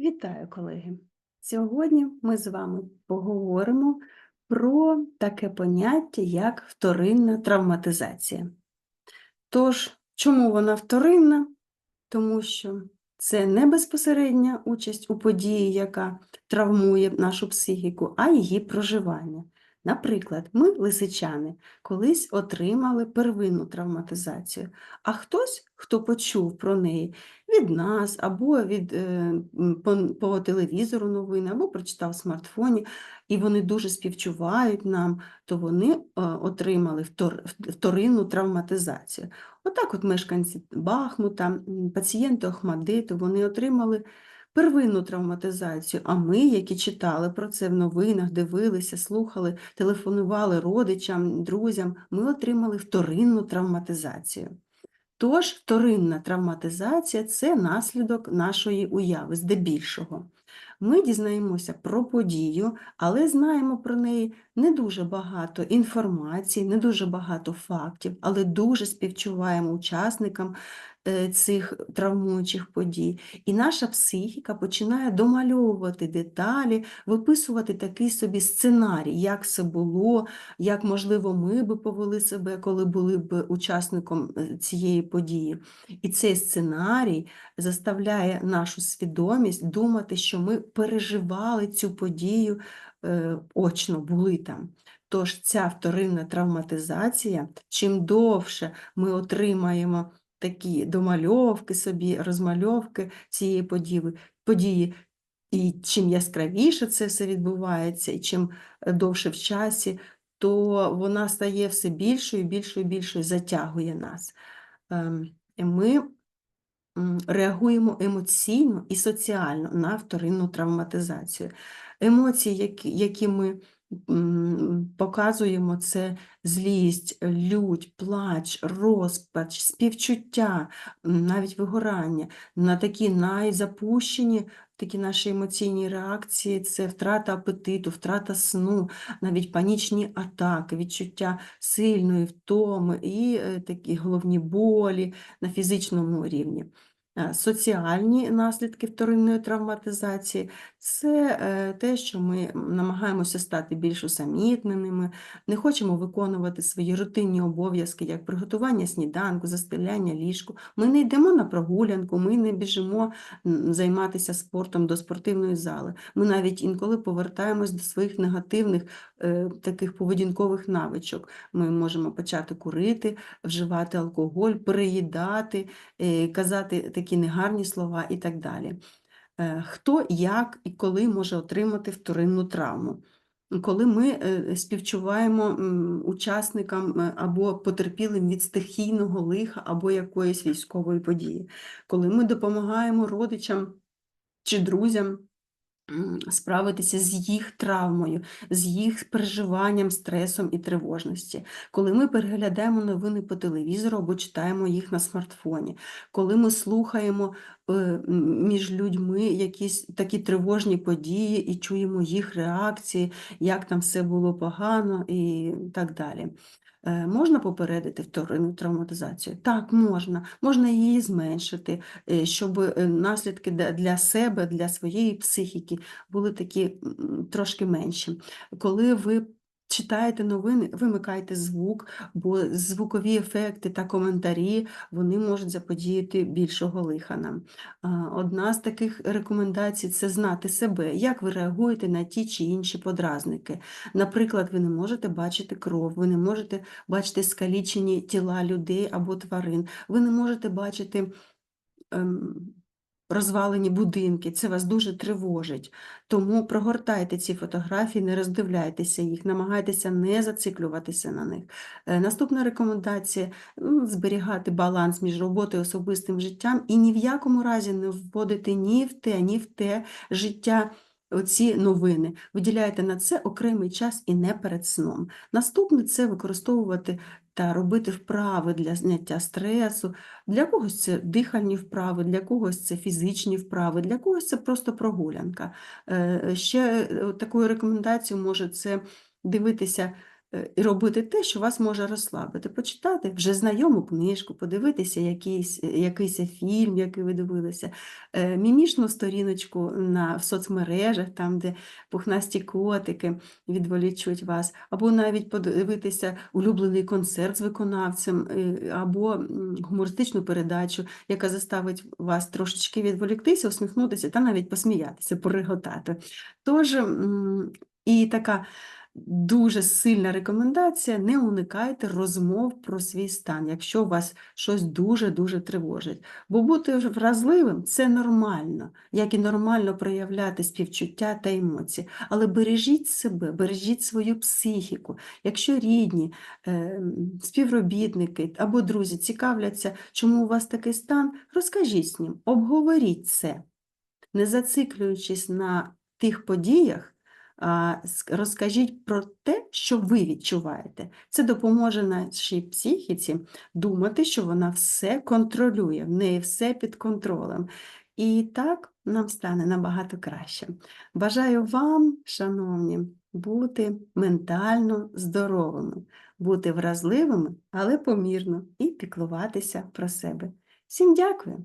Вітаю, колеги! Сьогодні ми з вами поговоримо про таке поняття, як вторинна травматизація. Тож, чому вона вторинна? Тому що це не безпосередня участь у події, яка травмує нашу психіку, а її проживання. Наприклад, ми, лисичани, колись отримали первинну травматизацію, а хтось, хто почув про неї від нас, або від, е, по, по телевізору новини, або прочитав в смартфоні, і вони дуже співчувають нам, то вони е, отримали втор, вторинну травматизацію. Отак от мешканці Бахмута, пацієнти Охмадиту, вони отримали первинну травматизацію, а ми, які читали про це в новинах, дивилися, слухали, телефонували родичам, друзям, ми отримали вторинну травматизацію. Тож вторинна травматизація це наслідок нашої уяви, здебільшого. Ми дізнаємося про подію, але знаємо про неї не дуже багато інформації, не дуже багато фактів, але дуже співчуваємо учасникам цих травмуючих подій. І наша психіка починає домальовувати деталі, виписувати такий собі сценарій, як це було, як, можливо, ми би повели себе, коли були б учасником е, цієї події. І цей сценарій заставляє нашу свідомість думати, що ми переживали цю подію е, очно, були там. Тож ця вторинна травматизація, чим довше ми отримаємо такі домальовки собі, розмальовки цієї події, події, і чим яскравіше це все відбувається, і чим е, довше в часі, то вона стає все більшою, більшою, більшою, затягує нас. Ем, Ми реагуємо емоційно і соціально на вторинну травматизацію. Емоції, які, ми показуємо, це злість, лють, плач, розпач, співчуття, навіть вигорання. На такі найзапущені такі наші емоційні реакції це втрата апетиту, втрата сну, навіть панічні атаки, відчуття сильної втоми і е, такі головні болі на фізичному рівні. Е, Соціальні наслідки вторинної травматизації це е, те, що ми намагаємося стати більш усамітненими, не хочемо виконувати свої рутинні обов'язки, як приготування сніданку, застеляння ліжку. Ми не йдемо на прогулянку, ми не біжимо займатися спортом до спортивної зали. Ми навіть інколи повертаємось до своїх негативних е, таких поведінкових навичок. Ми можемо почати курити, вживати алкоголь, переїдати, казати такі негарні слова і так далі. Е, Хто, як і коли може отримати вторинну травму? Коли ми е, співчуваємо учасникам е, або потерпілим від стихійного лиха або якоїсь військової події, коли ми допомагаємо родичам чи друзям справитися з їх травмою, з їх переживанням, стресом і тривожності, коли ми переглядаємо новини по телевізору або читаємо їх на смартфоні, коли ми слухаємо е, між людьми якісь такі тривожні події і чуємо їх реакції, як там все було погано і так далі. Е, Можна попередити вторинну травматизацію? Так, можна. Можна її зменшити, е, щоб е, наслідки для- для себе, для своєї психіки були такі трошки менші. Коли ви читаєте новини, вимикайте звук, бо звукові ефекти та коментарі вони можуть заподіяти більшого лиха нам. Одна з таких рекомендацій це знати себе, як ви реагуєте на ті чи інші подразники. Наприклад, ви не можете бачити кров, ви не можете бачити скалічені тіла людей або тварин, ви не можете бачити ем, розвалені будинки, це вас дуже тривожить. Тому прогортайте ці фотографії, не роздивляйтеся їх, намагайтеся не зациклюватися на них. Е, Наступна рекомендація ну, зберігати баланс між роботою і особистим життям і ні в якому разі не вводити ні в те, ні в те життя. Оці новини виділяйте на це окремий час і не перед сном. Наступне це використовувати та робити вправи для зняття стресу. Для когось це дихальні вправи, для когось це фізичні вправи, для когось це просто прогулянка. Е, Ще е, такою рекомендацією може це дивитися і робити те, що вас може розслабити. Почитати вже знайому книжку, подивитися якийсь, е, якийсь фільм, який ви дивилися, е, мімішну сторіночку на, в соцмережах, там, де пухнасті котики відволічуть вас, або навіть подивитися улюблений концерт з виконавцем, е, або гумористичну передачу, яка заставить вас трошечки відволіктися, усміхнутися та навіть посміятися, пореготати. Тож, і така дуже сильна рекомендація: не уникайте розмов про свій стан, якщо вас щось дуже-дуже тривожить. Бо бути вразливим це нормально, як і нормально проявляти співчуття та емоції. Але бережіть себе, бережіть свою психіку. Якщо рідні, е, співробітники або друзі цікавляться, чому у вас такий стан, розкажіть з ним, обговоріть це не зациклюючись на тих подіях, розкажіть про те, що ви відчуваєте. Це допоможе нашій психіці думати, що вона все контролює, в неї все під контролем. І так нам стане набагато краще. Бажаю вам, шановні, бути ментально здоровими, бути вразливими, але помірно, і піклуватися про себе. Всім дякую!